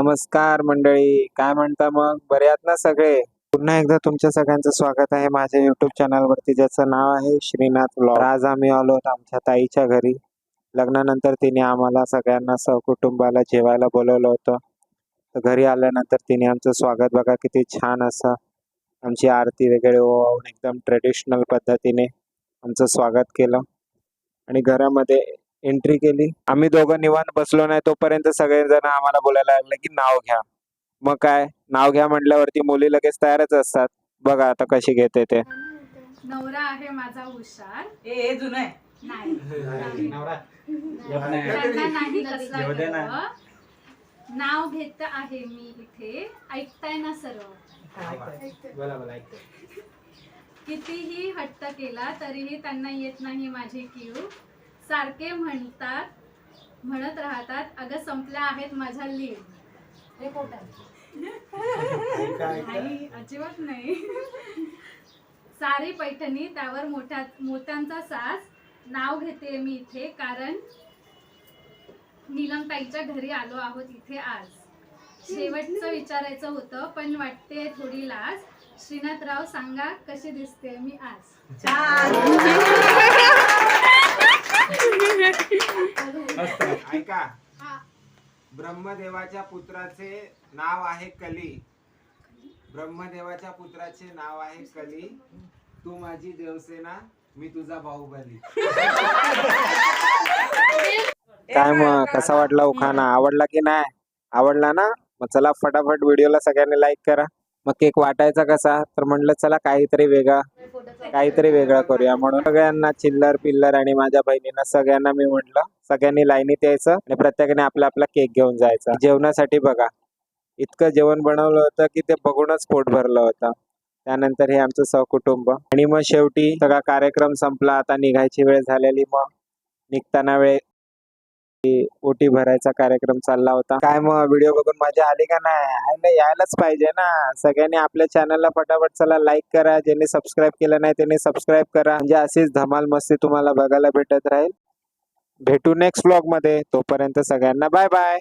नमस्कार मंडळी. काय म्हणता मग? बरे आहात ना सगळे? पुन्हा एकदा तुमच्या सगळ्यांचं स्वागत आहे माझ्या युट्यूब चॅनलवरती ज्याचं नाव आहे श्रीनाथ ब्लॉग आज आम्ही आलो आमच्या ताईच्या घरी. लग्नानंतर तिने आम्हाला सगळ्यांना सहकुटुंबाला जेवायला बोलवलं होतं. तर घरी आल्यानंतर तिने आमचं स्वागत बघा किती छान असं आमची आरती वगैरे ओवाळून एकदम ट्रेडिशनल पद्धतीने आमचं स्वागत केलं. आणि घरामध्ये एंट्री केली. आम्ही दोघं निवांत बसलो नाही तोपर्यंत सगळेजण आम्हाला बोलायला लागले की नाव घ्या. मग काय? नाव घ्या म्हटल्यावरती मुली लगेच तयारच असतात. बघा आता कशी घेते ते. नवरा आहे माझा हुशार ए जुनं आहे. नाही. नवरा. त्यांना नाही कसला येऊ दे ना. गर्व. नाव घेत आहे मी इथे. ऐकताय ना सर्व? बोला बोला कितीही हट्ट केला तरीही त्यांना येत नाही माझी क्यू. सारखे म्हणतात म्हणत राहतात अगं संपल्या आहेत माझ्या लीड नाही अजिबात नाही. सारी पैठणी त्यावर मोठ्या मोत्यांचा साज. नाव घेते मी इथे कारण नीलमताईच्या घरी आलो आहोत इथे आज. शेवटचं विचारायचं होतं पण वाटते थोडी लाज. श्रीनाथराव सांगा कशी दिसते मी आज छान ऐका. हा. ब्रह्मदेवाच्या पुत्राचे नाव आहे कली. ब्रह्मदेवाच्या पुत्राचे नाव आहे कली. तू माझी देवसेना मी तुझा बाहुबली. काय मग? कसा वाटला उखाणा आवडला की नाही? आवडला ना? मग चला फटाफट व्हिडिओला सगळ्यांनी लाईक करा. मग केक वाटायचा कसा? तर म्हणलं चला काहीतरी वेगळा काहीतरी वेगळं करूया म्हणून. सगळ्यांना चिल्लर पिल्लर आणि माझ्या बहिणींना सगळ्यांना मी म्हटलं सगळ्यांनी लाईनीत यायचं आणि प्रत्येकाने आपला आपला केक घेऊन जायचा. जेवणासाठी बघा इतकं जेवण बनवलं होतं की ते बघूनच पोट भरलं होतं. त्यानंतर हे आमचं सहकुटुंब. आणि मग शेवटी सगळा कार्यक्रम संपला आता निघायची वेळ झालेली मग निघताना वेळ ओटी भरायचा कार्यक्रम चालला होता. काय मग व्हिडिओ बघून मजा आली का नाही? यायलाच पाहिजे ना. सगळ्यांनी आपल्या चॅनलला फटाफट चला लाईक करा. ज्यांनी सबस्क्राईब केलं नाही त्यांनी सबस्क्राईब करा. म्हणजे अशीच धमाल मस्ती तुम्हाला बघायला भेटत राहील. भेटू नेक्स्ट ब्लॉगमध्ये तोपर्यंत सगळ्यांना बाय बाय